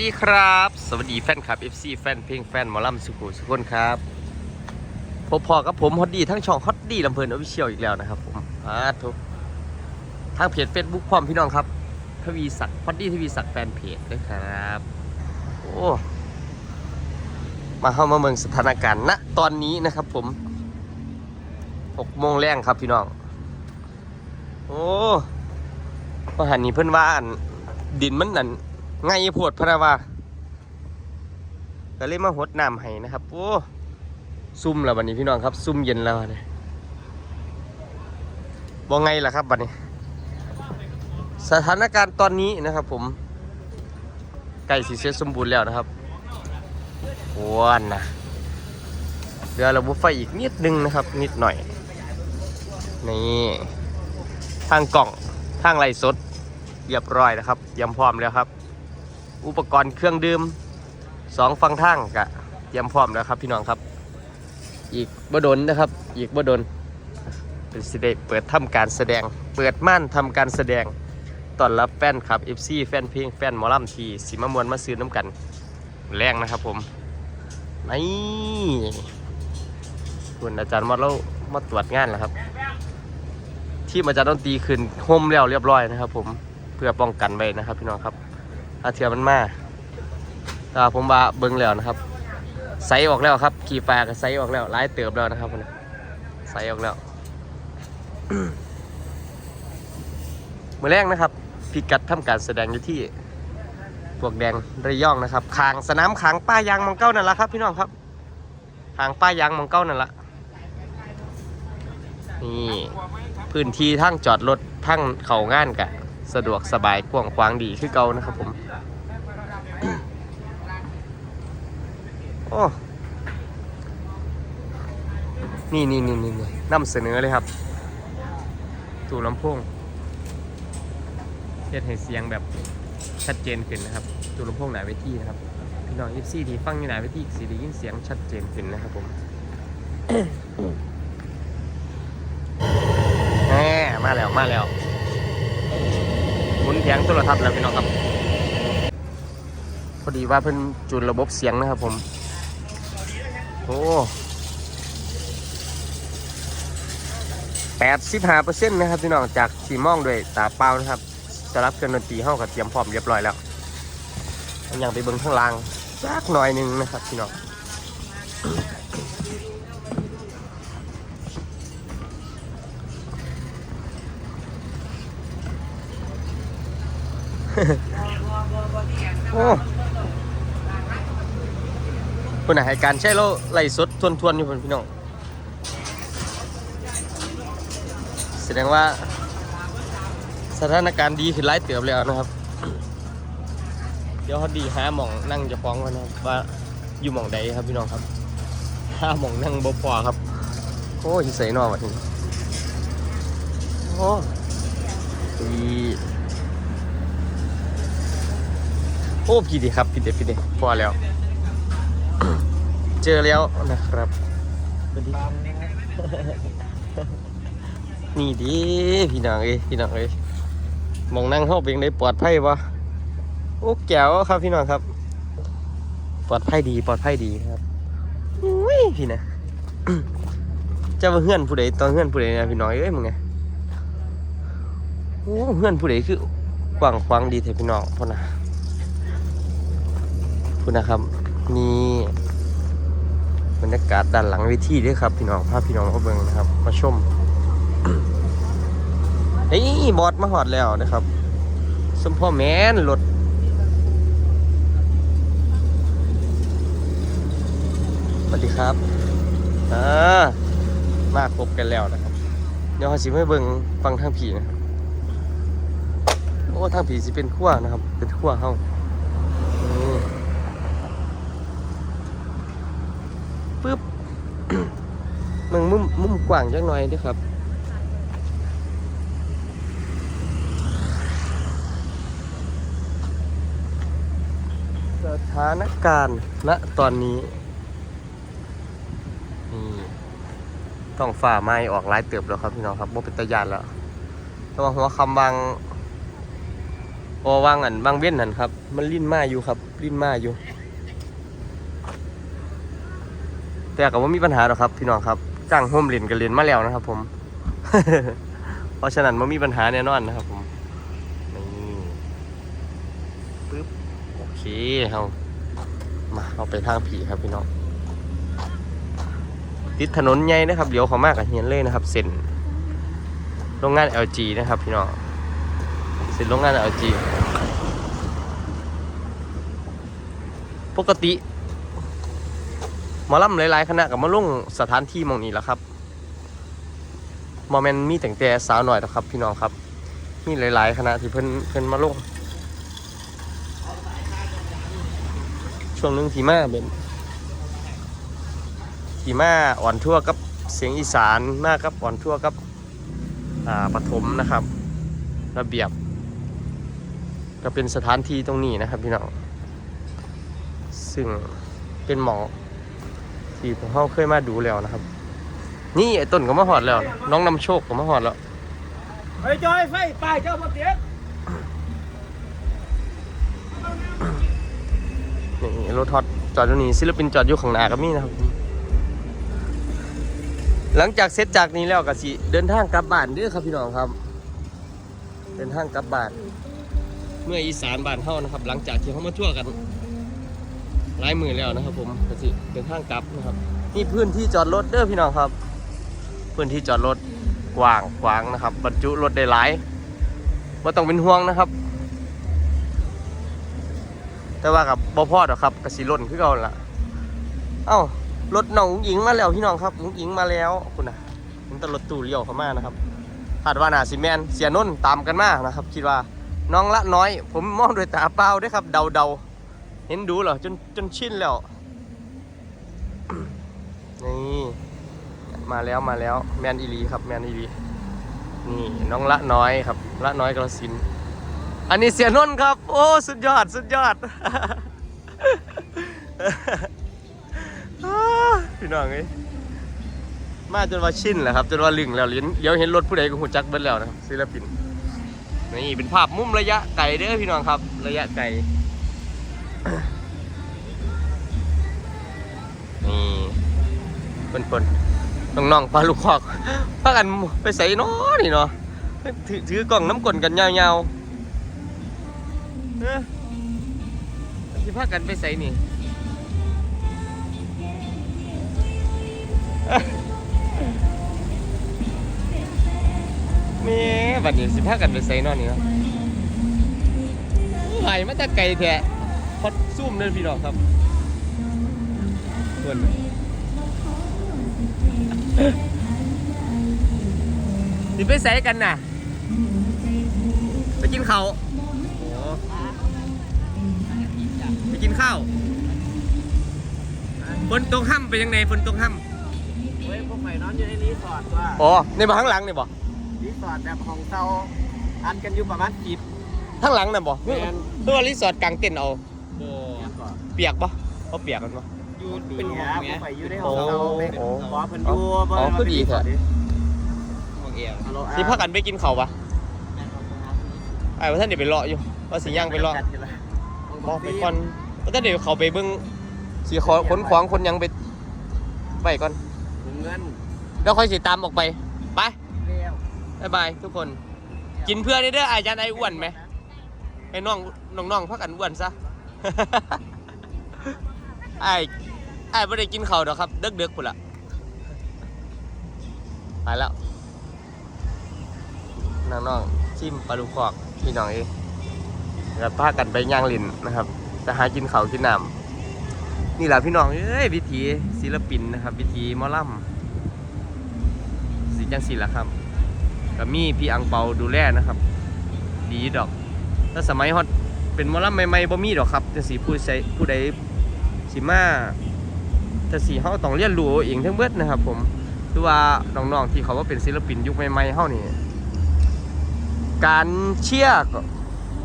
ดีครับ สวัสดีแฟนคลับ FC แฟนเพลงแฟนหมอลำสุขุสุขคนครับพบพอกับผมฮอตดีทั้งช่องฮอตดีลำเพลินออฟฟิเชียลอีกแล้วนะครับผมอาทุกทางเพจ Facebook พร้อมพี่น้องครับทวีศักดิ์ฮอตดีทวีศักดิ์แฟนเพจด้วยครับ โอ้มาเข้ามาเมืองสถานการณ์ณตอนนี้นะครับผม6โมงแรงครับพี่น้อง โอ้พอหันนี้เพื่อนว่านดินมันนั่น ไงโพดพะนะว่าก็เลยมาหดน้ำให้นะครับ โอ้ซุ่มแล้วบัดนี้พี่น้องครับ ซุ่มเย็นแล้วเนี่ยบ่ไงล่ะครับบัดนี้ สถานการณ์ตอนนี้นะครับ ผมใกล้สิเสร็จสมบูรณ์แล้วนะครับอ้วนนะเดี๋ยวเราบุฟไฟอีกนิดนึงนะครับ นิดหน่อย นี่ทางกล่องทางไรสดเรียบร้อยนะครับเตรียมพร้อมแล้วครับ อุปกรณ์เครื่องดื่มสองฟังทางกะเตรียมพร้อมแล้วครับพี่น้องครับ อีกบดนนะครับ อีกบดนเป็นสิเดเปิดทำการแสดง เปิดม่านทำการแสดงต้อนรับแฟนครับ FC แฟนเพลงแฟนหมอลำทีสีมะมวนมาซื้อน้ำกัน แรงนะครับผมนี่คุณอาจารย์มอดเรามาตรวจงานแล้วครับ ที่มาจากดนตรีขึ้นโฮมแล้วเรียบร้อยนะครับ ผมเพื่อป้องกันไว้นะครับ พี่น้องครับ ถ้าเทียมันมาแตว่าผมว่าเบิ้งแล้วนะครับไซออกแล้วครับ ขี่ฟ้าก็ไซออกแล้วไล่เติบแล้วนะครับผมไซออกแล้วมือแรกนะครับพิกัดทำการแสดงอยู่ที่พวกแดงระยองนะครับคางสนามขางป้ายางมังเก้านั่นแหละครับ พี่น้องครับขางป้ายางมังเก้านั่นแหละนี่พื้นที่ทั้งจอดรถทั้งเข่างานกะ สะดวกสบายกว้างขวางดีคือเก่านะครับผม โอ้นี่นี่นี่นี่นี่นำเสนอเลยครับ ตู้ลำโพงเฮ็ดให้เสียงแบบชัดเจนขึ้นนะครับ ตู้ลำโพงหนาเวทีนะครับ พี่น้อง FC ที่ฟังอยู่หนาเวทีสีได้ยินเสียงชัดเจนขึ้นนะครับผมแหมมาแล้วมาแล้ว แผงโทรทัศน์แล้วพี่น้องครับ พอดีว่าเพิ่นจูนระบบเสียงนะครับผม โอ้แปดสิบห้าเปอร์เซ็นต์นะครับพี่น้องจากสีมองด้วยตาเปล่านะครับจะรับเครื่องดนตรีเข้ากับเตรียมพร้อมเรียบร้อยแล้วอยังไปเบิ้งข้างล่างสักหน่อยหนึ่งนะครับพี่น้อง โอ้คุณอาให้การใช้เราไหลสดทวนทวนๆอยู่พุ่นพี่น้อง แสดงว่าสถานการณ์ดีขึ้นหลายเติบแล้วนะครับ เดี๋ยวเขาดีหาหม่องนั่งจะฟ้องกันนะว่าอยู่หม่องใดครับพี่น้องครับห้าหม่องนั่งบ่พอครับ โอ้ยใส่นอวะทีนี้โอ้ดี โอ้พี่ดีครับพี่เด็ดพี่เด็ดพอแล้ว เจอแล้วนะครับสวัสดีครับนี่ดีพี่น้องเอ้ยพี่น้องเอ้ยมองนั่งเข้าเป็นได้ปลอดภัยวะโอ้แก้วครับพี่น้องครับ ปลอดภัยดีปลอดภัยดีครับอุ้ยพี่นะเจะมาเฮือนผู้ใดตอนเฮือนผู้ใดนะพี่น้องเอ้ยมึงไงโอ้เฮือนผู้ใดคือกว้างขวางดีเถอะพี่น้องพ่อนะ คุณนะครับนี่บรรยากาศด้านหลังเวทีด้วยครับพี่น้องภาพพี่น้องมาเบิ่งนะครับ มาชมเฮ้ยบอสมาหอดแล้วนะครับ สมพ่อแมนรถสวัสดีครับอ่ามาครบกันแล้วนะครับ เดี๋ยวเขาสิไม่เบิ่งฟังทางผีนะครับ โอ้ทางผีสิเป็นขั้วนะครับ เป็นขั้วเฮา ปึ๊บมึงมุมมุมกว้างจังหน่อยด้วยครับสถานการณ์ณตอนนี้นี่ต้องฝ่าไม้ออกหลายเติบแล้วครับพี่น้องครับโบเป็นตะยานแล้วแต่ว่าหัวคำบางพอวางอันวางเว้นนั่นครับ มันลิ้นมาอยู่ครับ ลิ้นมาอยู่ แต่ก็ว่ามีปัญหาหรอกครับพี่น้องครับจ้างโฮมเรียนกันเรียนมาแล้วนะครับ ผม เพราะฉะนั้นมันมีปัญหาแน่นอนนะครับ ผมนี่ปึ๊บโอเคเอามาเอาไปทางผีครับพี่น้องติดถนนใหญ่นะครับเดี๋ยวเขามากกับเฮียนเลยนะครับเซ็นโรงงาน LG นะครับ พี่น้องเซ็นโรงงาน LG ปกติ มอลำหลายๆคณะกับมาลงสถานที่มองนี้แหละครับโมเมนมีแต่งแต่สาวหน่อยหรอกครับ พี่น้องครับ มีหลายๆคณะที่เพิ่นเพิ่นมาลงช่วงนึงทีมาเป็นทีมาอ่อนทั่วกับเสียงอีสานมากกับอ่อนทั่วกับอ่าปฐมนะครับ ระเบียบ ก็เป็นสถานที่ตรงนี้นะครับพี่น้องซึ่งเป็นหมอ ที่ผมเขาเคยมาดูแล้วนะครับ นี่ไอ้ต้นก็มาหอดแล้ว น้องนำโชคก็มาหอดแล้วเฮ้ยจอยไฟป้ายเจ้าพ่อเตี้ยนี่รถทอดจอดอยู่นี่ศิลปินจอดอยู่ข้างหน้าก็มีนะครับ หลังจากเสร็จจากนี้แล้วก็สิเดินทางกลับบ้านเด้อครับพี่น้องครับ เดินทางกลับบ้านเมื่ออีสานบ้านเฮานะครับ หลังจากที่เขามาทั่วกัน หลายมือแล้วนะครับ ผมกสิเดินทางกลับนะครับนี่พื้นที่จอดรถเด้อพี่น้องครับ พื้นที่จอดรถกว้างกว้างนะครับ บรรจุรถได้หลายว่าต้องเป็นห่วงนะครับ แต่ว่ากับบ่พอดอกครับกสิล่นคือเก่าหั่นล่ะเอ้ารถน้องอุ๋งอิงมาแล้วพี่น้องครับอุ๋งอิงมาแล้วคุณนะมันตรถตู้เลี้ยวเข้ามานะครับคาดว่านาสิแมนเสียนุ่นตามกันมานะครับ คิดว่าน้องละน้อย ผมมองด้วยตาเปล่าด้วยครับ เดาเดา เห็นดูเหรอจนจนชินแล้ว นี่มาแล้วมาแล้วแมนอีลีครับแมนอีลีนี่น้องละน้อยครับ ละน้อยกระสิน อันนี้เสียนนท์ครับ โอ้สุดยอดสุดยอดพี่น้องเอ้ยมาจนว่าชินแหละครับจนว่าลึงแล้วเลี้ยวเลี้ยวเห็นรถผู้ใดก็หูจักเบิ้แล้วนะครับศิลปินนี่เป็นภาพมุมระยะไกลเด้อพี่น้องครับ ระยะไกล นี่เปิ้นเปิ้นน้องน้องๆพาลูกคอกพากันไปใส่น้อนี่เนาะถือถือกล่องน้ำกลนกันยาวๆเอ้อสิพากันไปใส่นี่ม่บัดนี้สิพากันไปใส่นอนนี่เนาะไหลมาแต่ไกลแท้ พอดซุ่มเดินพี่น้องครับส่วนสิไปใส่กันน่ะ ไปกินข้าวโอ้ไปกินข้าวฝนตกห้ำเป็นยังไงฝนตกห้เฮ้ยพวกใหม่นอนอยู่ในรีสอร์ทว่าำอ๋อในบ้านข้างหลังนี่บ่รีสอร์ทแบบของเซาอันกันอยู่ประมาณสิบข้างหลังน่ะบ่แม่นตัวารีสอร์ทกลางเต็นท์เอาโบเปียกปะเขาเปียกกันปะอยู่เป็นห้องเงี้ยพวกใหม่อยู่ในห้โอ้องเซาเป็นโอ้บอเพิ่นอยู่บ่อ๋อคือดีแท้ห้องเอียงสิพากันไปกินข้าวปะไอ้ว่าท่านเดี๋ยวไปเลาะอยู่ว่าสิย่างไปเลาะบอกไปก่อนว่าท่านเดี๋ยวเขาไปเบิ่งสิขอขนขวางคนหยังไปไปก่อนถุงเงินแล้วค่อยสิตามออกไปไปเรียวบ๊ายบายทุกคน กินเพื่อนนี่เด้ออาจารย์ไอ้อ้วนไหมไอ้น้องน้องน้องพักกันอ้วนซะ ไอ้ไอ้ไม่ได้กินเขาวดอกครับ เด็กเด็กปุ่นละไปแล้วน้องน้องๆชิมปลาลูกคอกพี่น้องเองแล้วพากันไปย่างลินนะครับไปหากินเขาวกินน้ำนี่แหละพี่น้องเอ้ยวิถีศิลปินนะครับ วิถีหมอลำสีจังสีละครับก็มีพี่อังเปาดูแลนะครับ ดีดอก ถ้าสมัยฮอตเป็นหมอลำใหม่ๆบ่มีดอกครับจังสีผู้ใช้ผู้ใด สิมาแต่สีเฮาต้องเรียนรู้เองทั้งเบิดนะครับผมคือว่าน้องๆที่เขาว่าเป็นศิลปินยุคใหม่ๆเฮานี่การเชียร์ก็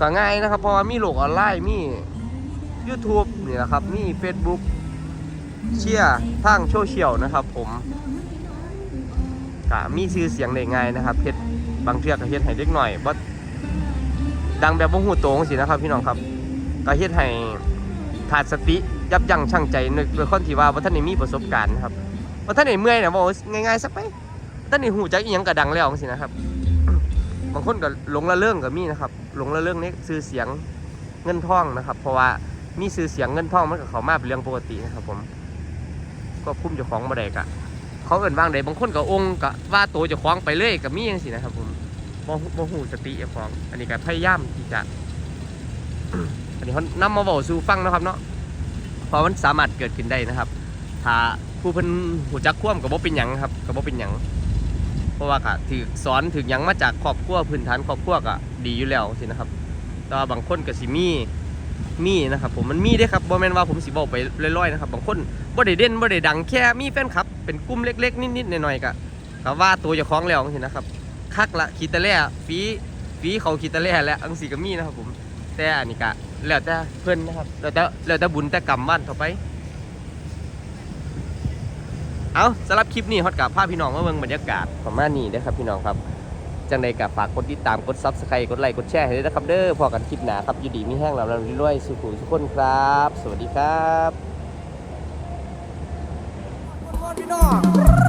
ก็ง่ายนะครับ เพราะว่ามีโลกออนไลน์มี YouTube นี่แหละครับ มี Facebook เชียร์ทางโซเชียลนะครับผมก็มีชื่อเสียงได้ง่ายนะครับเฮ็ดบางเทื่อก็เฮ็ดให้เด็กหน่อยบ่ดังแบบบ่ฮู้โตจังซี่นะครับ พี่น้องครับก็เฮ็ดให้ ขาดสติยับยั้งชั่งใจนึกด้วยคนที่ว่าบ่ทันได้มีประสบการณ์นะครับบ่ทันได้เมื่อยน่ะบ่ง่ายๆสักไปบ่ทันได้ฮู้จักอีหยังก็ดังแล้วจังซี่นะครับ บางคนก็หลงละเรื่องก็มีนะครับหลงละเรื่องนี้ชื่อเสียงเงินทองนะครับ เพราะว่ามีชื่อเสียงเงินทองมันก็เขามาเป็นเรื่องปกตินะครับ ผม ก็คุ้มเจ้าของบ่ได้กะเขาเอินว่างใดบางคนก็องค์ก็ว่าโตวเจ้าของไปเลยก็มีจังซี่นะครับ ผมบ่บ่ฮู้สติเจ้าของ อันนี้ก็พยายามที่จะ อันนี้เขานำมาเว้าสู่ฟังนะครับเนาะเพราะมันสามารถเกิดขึ้นได้นะครับ ถ้าผู้เพิ่นหูจักคว่ำก็บ่เป็นหยังครับก็บ่เป็นหยังเพราะว่าก็ถือสอนถึงหยังมาจากครอบครัวพื้นฐานครอบครัวก็ดีอยู่แล้วสินะครับ แต่ว่าบางคนก็สิมีมีนะครับ ผมมันมีได้ครับบ่แม่นว่าผมสิบอกไปลอยๆนะครับบางคนบ่ได้เด่นบ่ได้ดังแค่มีแฟนคลับ เป็นกลุ่มเล็กๆนิดๆหน่อยๆก็ก็ว่าตัวเจ้าของแล้วสินะครับคักละขีตะแล่ฟีฟีเขาขีตะแล่และอังสีก็มีนะครับผมแต่อันนี้ก็ แล้วแต่เพิ่อนนะครับแล้วแต่แล้วแต่บุญแต่กรรมบ้านต่อไป เอาสำหรับคลิปนี้ฮอตกับภาพพี่น้องมาเบิ่งบรรยากาศประมาณนี้นะครับพี่น้องครับจังใดกับฝากกดติดตามกดซับสไครต์กดไลค์กดแชร์ให้ด้วยนะครับเด้อพอกันคลิปหนาครับยู่ดีมีแห้งเราเราด้วยสุขุมทุกคนครับ สวัสดีครับพี่น้อง